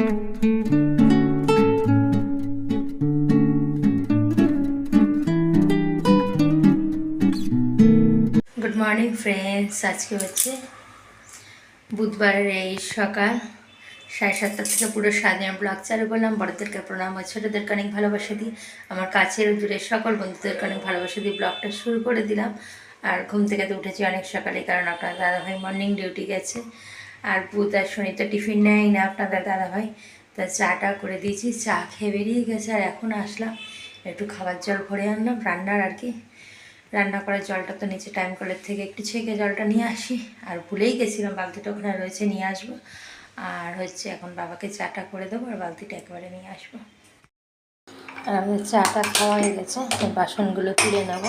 Good morning friends আজকে হচ্ছে বুধবারের এই সকাল। সাড়ে সাতটা থেকে পুরো সারাদিন ব্লগ চালু করলাম। বড়দেরকে প্রণাম ও ছোটোদেরকে অনেক ভালোবাসা দিই আমার কাছের ও দূরের সকল বন্ধুদেরকে অনেক ভালোবাসা দিয়ে ব্লগটা শুরু করে দিলাম। আর ঘুম থেকে তো উঠেছি অনেক সকালে কারণ আপনার দাদাভাই মর্নিং ডিউটি গেছে। আর বুধ আর শনি তো টিফিন নেয় না আপনাদের দাদাভাই। তা চাটা করে দিয়েছি, চা খেয়ে বেরিয়ে গেছে আর এখন আসলাম। একটু খাবার জল ভরে আনলাম, রান্নার আর কি। রান্না করার জলটা তো নিচে টাইম কলের থেকে একটু ছেঁকে জলটা নিয়ে আসি। আর ভুলেই গেছিলাম, বালতিটা ওখানে রয়েছে, নিয়ে আসব। আর হচ্ছে এখন বাবাকে চাটা করে দেবো আর বালতিটা একেবারে নিয়ে আসব। আর আমাদের চাটা খাওয়া হয়ে গেছে বাসনগুলো তুলে নেব।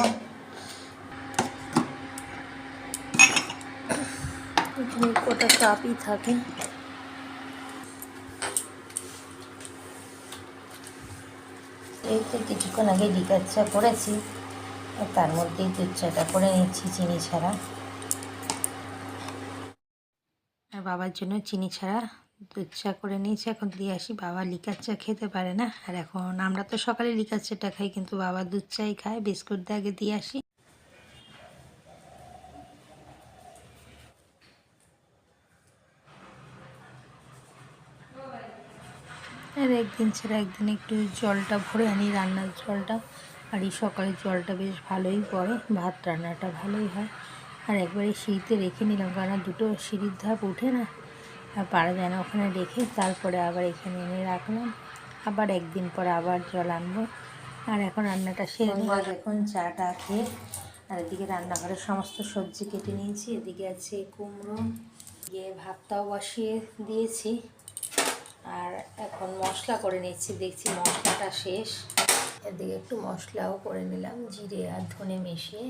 এখানে চাপই থাকে। এই তো কিছুক্ষণ আগে লিকার চা করেছি তার মধ্যেই দুধ চাটা করে নিচ্ছি চিনি ছাড়া। আর বাবার জন্য চিনি ছাড়া দুধ চা করে নিয়েছি, এখন দিয়ে আসি। বাবা লিকার চা খেতে পারে না, আর এখন আমরা তো সকালে লিকার চাটা খাই, কিন্তু বাবা দুধ চাই খায়, বিস্কুট দিয়ে আগে দিয়ে আসি। একদিন ছাড়া একদিন একটু জলটা ভরে আনি রান্নার জলটা। আর এই সকালের জলটা বেশ ভালোই পড়ে, ভাত রান্নাটা ভালোই হয়। আর একবারে সিঁড়িতে রেখে নিলাম কারণ দুটো সিঁড়ির ধাপ উঠে না। আর পারা যায় না ওখানে রেখে তারপরে আবার এখানে এনে রাখলাম। আবার একদিন পর আবার জল আনব। আর এখন রান্নাটা সেরে এখন চাটা খেয়ে আর এদিকে রান্নাঘরের সমস্ত সবজি কেটে নিয়েছি। এদিকে আছে কুমড়ো দিয়ে ভাতটাও বসিয়ে দিয়েছি। আর এখন মশলা করে নিচ্ছি, দেখছি মশলাটা শেষ। এদিকে একটু মশলাও করে নিলাম, জিরে আর ধনে মিশিয়ে।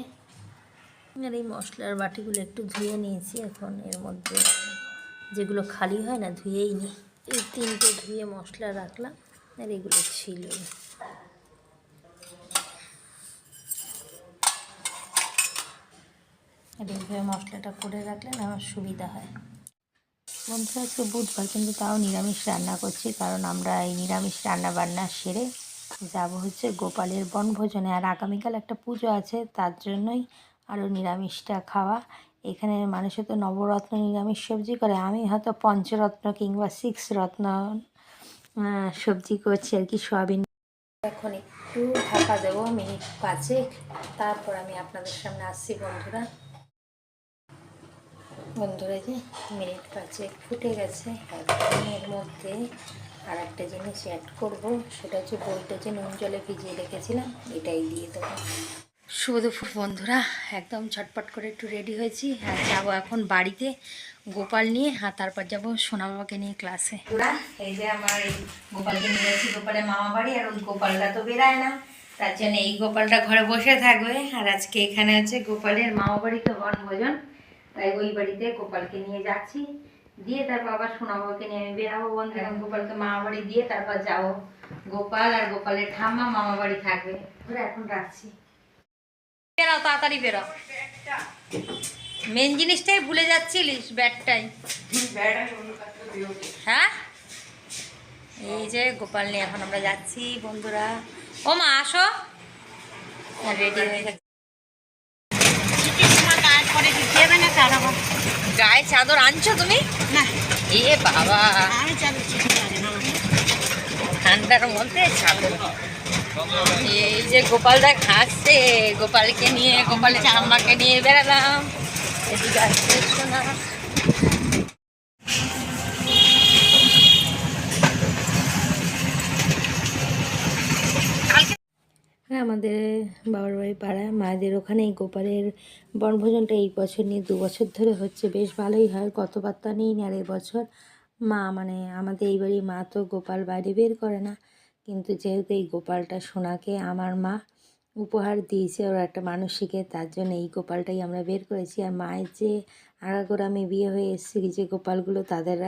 আর এই মশলার বাটিগুলো একটু ধুয়ে নিয়েছি, এখন এর মধ্যে যেগুলো খালি হয় না, ধুয়েই নিই। এই তিনটে ধুয়ে মশলা রাখলাম, আর এগুলো ছিল। আর মশলাটা করে রাখলে না আমার সুবিধা হয়। বন্ধুরা, আজকে বুধবার, কিন্তু তাও নিরামিষ রান্না করছি, কারণ আমরা এই নিরামিষ রান্না বান্না সেরে যাব হচ্ছে গোপালের বনভোজনে। আর আগামীকাল একটা পুজো আছে, তার জন্যই আরও নিরামিষটা খাওয়া। এখানে মানুষে তো নবরত্ন নিরামিষ সবজি করে, আমি হয়তো পঞ্চরত্ন কিংবা সিক্স রত্ন সবজি করছি আর কি, সোয়াবিন। এখন একটু ঢাকা দেবো, মিনিট পাঁচেক, তারপর আমি আপনাদের সামনে আসছি বন্ধুরা। বন্ধুরা যে মিনিট পাঁচে ফুটে গেছে এখন এর মধ্যে আর একটা জিনিস অ্যাড করব, সেটা হচ্ছে বইটা যে নুন জলে ভিজিয়ে রেখেছিলাম, এটাই দিয়ে দেবো। দুপুর বন্ধুরা, একদম ঝটপট করে একটু রেডি হয়েছি, আর যাব এখন বাড়িতে গোপাল নিয়ে, আর তারপর যাব সোনা বাবাকে নিয়ে ক্লাসে এই যে আমার এই গোপালকে নিয়ে যাচ্ছি, গোপালের মামা বাড়ি, আর ওই গোপালটা তো বেরায় না। তার জন্য এই গোপালটা ঘরে বসে থাকবে, আর আজকে এখানে আছে গোপালের মামা বাড়ি তো বনভোজন। তাই ওই বাড়িতে গোপালকে নিয়ে যাচ্ছি। দিয়ে তারপর আবার সোনাবাবাকে নিয়ে আমি বেরাবো বন্ধু। এখন গোপালকে মামা বাড়ি দিয়ে তারপর যাব। গোপাল আর গোপালের ঠাম্মা মামা বাড়ি থাকবে। ধরে এখন রাখছি। বেরাও তাড়াতাড়ি বেরাও মেন জিনিসটাই ভুলে যাচ্ছিলিস ব্যাটটাই হ্যাঁ? এই যে গোপাল নিয়ে এখন আমরা যাচ্ছি বন্ধুরা। ও মা আসো। রেডি হয়ে গেছে। গায়ে চাদর আনছো তুমি? না। এ বাবা। আমি ঠান্ডার মধ্যে চাদর এই যে গোপালদা খাচ্ছে গোপালকে নিয়ে গোপালের ঠাম্মাকে নিয়ে বেড়ালাম। এদিকে আসছে শোনা হ্যাঁ আমাদের বাবার বাড়ি পাড়ায় মায়েদের ওখানে এই গোপালের বনভোজনটা এই বছর নিয়ে দু বছর ধরে হচ্ছে। বেশ ভালোই হয় গতবার তো নেই আর এবছর মা মানে আমাদের এই বাড়ির মা তো গোপাল বাইরে বের করে না। কিন্তু যেহেতু এই গোপালটা সোনাকে আমার মা উপহার দিয়েছে, ওর একটা মানসিকে, তার জন্য এই গোপালটাই আমরা বের করেছি। আর মায়ের যে আগাগোড়ামে বিয়ে হয়ে এসেছি যে গোপালগুলো, তাদের,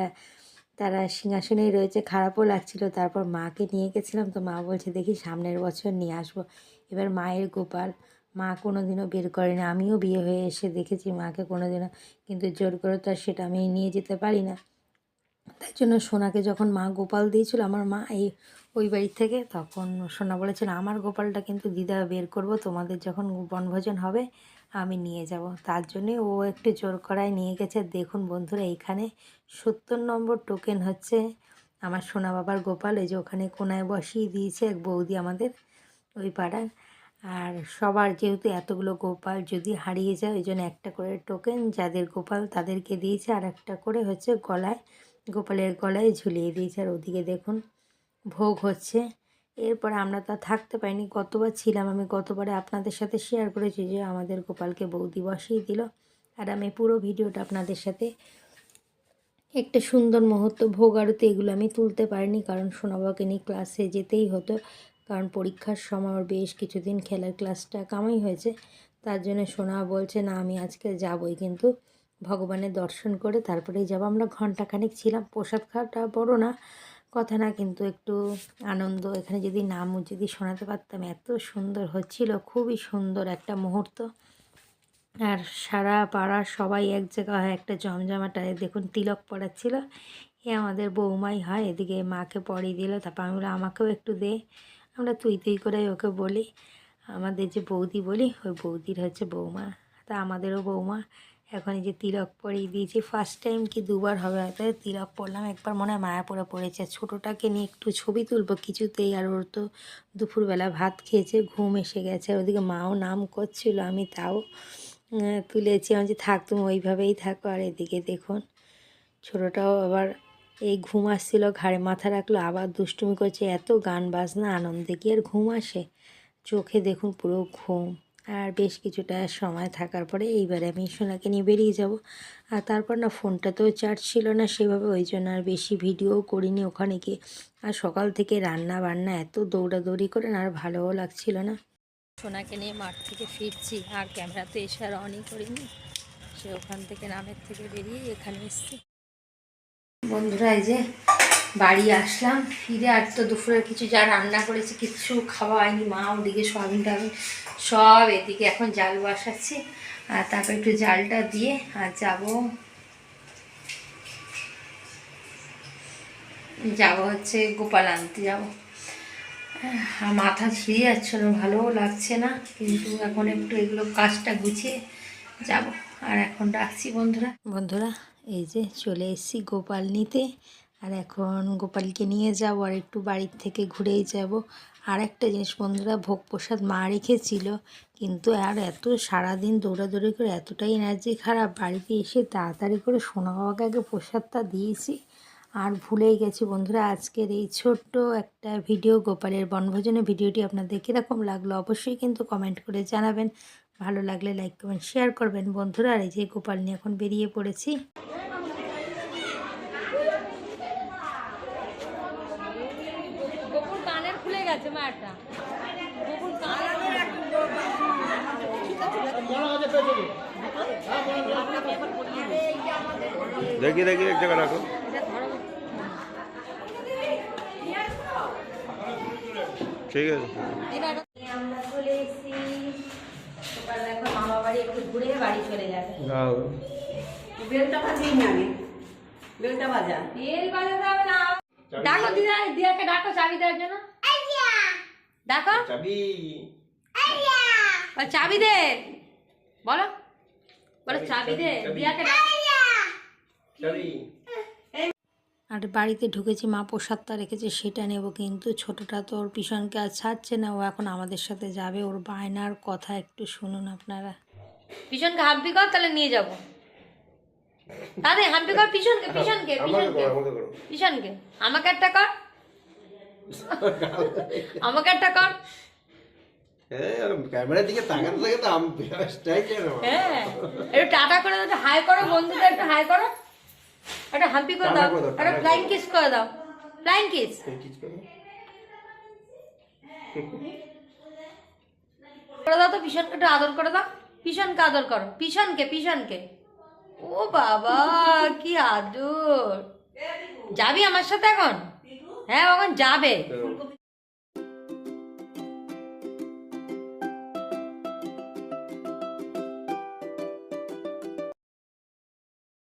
তারা সিংহাসনেই রয়েছে। খারাপও লাগছিল, তারপর মাকে নিয়ে গেছিলাম তো মা বলছে, দেখি সামনের বছর নিয়ে আসব। এবার মায়ের গোপাল, মা কোনো দিনও বের করে না। আমিও বিয়ে হয়ে এসে দেখেছি মাকে কোনো দিনও কিন্তু জোর করে তো সেটা আমি নিয়ে যেতে পারি না। তাই জন্য সোনাকে যখন মা গোপাল দিয়েছিল, আমার মা এই, ওই বাড়ির থেকে, তখন সোনা বলেছিল, আমার গোপালটা কিন্তু দিদা বের করব, তোমাদের যখন বনভোজন হবে, আমি নিয়ে যাব। তার জন্যে ও একটু জোর করায় নিয়ে গেছে। দেখুন বন্ধুরা এইখানে সত্তর নম্বর টোকেন হচ্ছে আমার সোনা বাবার গোপাল। এই যে ওখানে কোনায় বসিয়ে দিয়েছে এক বৌদি আমাদের। ওই পাড়ার আর সবার যেহেতু এতগুলো গোপাল যদি হারিয়ে যায়, ওই জন্য একটা করে টোকেন যাদের গোপাল তাদেরকে দিয়েছে, আর একটা করে হচ্ছে গলায়, গোপালের গলায় ঝুলিয়ে দিয়েছে। আর ওদিকে দেখুন, ভোগ হচ্ছে। এরপরে আমরা তা থাকতে পারিনি গতবার ছিলাম আমি গতবারে আপনাদের সাথে শেয়ার করেছি যে আমাদের গোপালকে বৌদি বসিয়ে দিল। আর আমি পুরো ভিডিওটা আপনাদের সাথে একটা সুন্দর মুহূর্ত ভোগ আরতি এগুলো আমি তুলতে পারিনি, কারণ সোনাবাবাকে নিয়ে ক্লাসে যেতেই হতো। কারণ পরীক্ষার সময় ওর বেশ কিছুদিন খেলার ক্লাসটা কামাই হয়েছে। তার জন্য সোনা বলছে, না, আমি আজকে যাবই। কিন্তু ভগবানের দর্শন করে তারপরেই যাব। আমরা ঘন্টাখানেক ছিলাম। প্রসাদ খাওয়াটা বড় না, কথা না, কিন্তু একটু আনন্দ। এখানে যদি নাম যদি শোনাতে পারতাম, এত সুন্দর হচ্ছিল। খুবই সুন্দর একটা মুহূর্ত। আর সারা পাড়ার সবাই এক জায়গা হয়, একটা জমজমাটায় দেখুন, তিলক পড়াচ্ছিল। এ আমাদের বৌমাই হয়, এদিকে মাকে পরিয়ে দিল। তারপর আমি আমাকেও একটু দে। আমরা তুই তুই করে ওকে বলি। আমাদের যে বৌদি বলি, ওই বৌদির হচ্ছে বৌমা। তা আমাদেরও বৌমা। এখন এই যে তিলক পরিয়ে দিয়েছি ফার্স্ট টাইম কি দুবার হবে হয়তো? তিলক পড়লাম একবার মনে হয় মায়া পড়ে পড়েছে ছোটোটাকে নিয়ে একটু ছবি তুলবো কিছুতেই। আর ওর তো দুপুরবেলা ভাত খেয়েছে, ঘুম এসে গেছে। ওদিকে মাও নাম করছিল, আমি তাও তুলেছি। আমি যে থাক, তুমি ওইভাবেই থাকো। আর এদিকে দেখুন, ছোটোটাও আবার এই ঘুম আসছিল ঘাড়ে মাথা রাখল, আবার দুষ্টুমি করছে, এত গান বাজনা, আনন্দে কি আর ঘুম আসে? চোখে দেখুন পুরো ঘুম। আর বেশ কিছুটা সময় থাকার পরে এইবারে আমি সোনাকে নিয়ে বেরিয়ে যাব। আর তারপর না ফোনটা তো চার্জ ছিল না সেভাবে, ওই জন্য আর বেশি ভিডিও করিনি ওখানে গিয়ে। আর সকাল থেকে রান্না বান্না এত দৌড়াদৌড়ি করে না, আর ভালোও লাগছিল না। সোনাকে নিয়ে মাঠ থেকে ফিরছি, আর ক্যামেরা তো এসে আর অনই করিনি। সে ওখান থেকে নামের থেকে বেরিয়ে এখানে এসছি। বন্ধুরা, এই যে বাড়ি আসলাম। ফিরে আর তো দুপুরে কিছু যা রান্না করেছি কিছু খাওয়া হয়নি। মা ওদিকে সয়াবিন টাবিন সব এদিকে এখন জাল বসাচ্ছি। আর তারপর একটু জালটা দিয়ে আর যাব। যাব হচ্ছে গোপাল আনতে যাব। আর মাথা ছিঁড়ে যাচ্ছে না ভালোও লাগছে না। কিন্তু এখন একটু এগুলো কাজটা গুছিয়ে যাব। আর এখন রাখছি বন্ধুরা। বন্ধুরা, এই যে চলে এসেছি গোপাল নিতে। আর এখন গোপালকে নিয়ে যাব আর একটু বাড়ির থেকে ঘুরেই যাব। আর একটা জিনিস বন্ধুরা, ভোগ প্রসাদ মা রেখেছিল, কিন্তু আর এত সারাদিন দৌড়াদৌড়ি করে এতটাই এনার্জি খারাপ, বাড়িতে এসে তাড়াতাড়ি করে সোনা বাবাকে আগে প্রসাদটা দিয়েছি। আর ভুলেই গেছি বন্ধুরা, আজকের এই ছোট্ট একটা ভিডিও গোপালের বনভোজনের ভিডিওটি আপনাদের কীরকম লাগল অবশ্যই কিন্তু কমেন্ট করে জানাবেন। ভালো লাগলে লাইক কমেন্ট শেয়ার করবেন বন্ধুরা। আর এই যে গোপাল নিয়ে এখন বেরিয়ে পড়েছি। গেছে মায়েরটা দেখি দেখি এক জায়গা রাখো। ঠিক আছে। ঘুরে বাড়ি চলে যাবে। বেলটা নিয়ে বেলটা বেল হবে না। ডাকো দিদা দিদাকে ডাকো চাবি দেওয়ার জন্য। ডাকো। চাবি। চাবি দে। বলো। বলো চাবি দে দিয়াকে চাবি। আর বাড়িতে ঢুকেছি মা প্রসাদটা রেখেছে সেটা নেব কিন্তু। ছোটটা তো ওর পিছনকে আর ছাড়ছে না ও এখন আমাদের সাথে যাবে। ওর বায়নার কথা একটু শুনুন আপনারা। পিছনকে হাম্পি কর তাহলে নিয়ে যাব। দাদা হাম্পি কর পিছনকে পিছনকে পিছনকে। পিছনকে। আমাকে একটা কর। আমাকে একটা কর। হ্যাঁ ক্যামেরার দিকে তাকাতে লাগে আমি হ্যাঁ একটু টাটা করে দাও হাই করো বন্ধুদের একটু হাই করো। একটা হাম্পি করে দাও একটা ফ্লাইং করে কিস করে দাও। Flying kiss. করে দাও। তো একটু আদর করে দাও। পিছনকে আদর করো পিছনকে পিছনকে ও বাবা কি আদর। যাবি আমার সাথে এখন? হ্যাঁ এখন যাবে।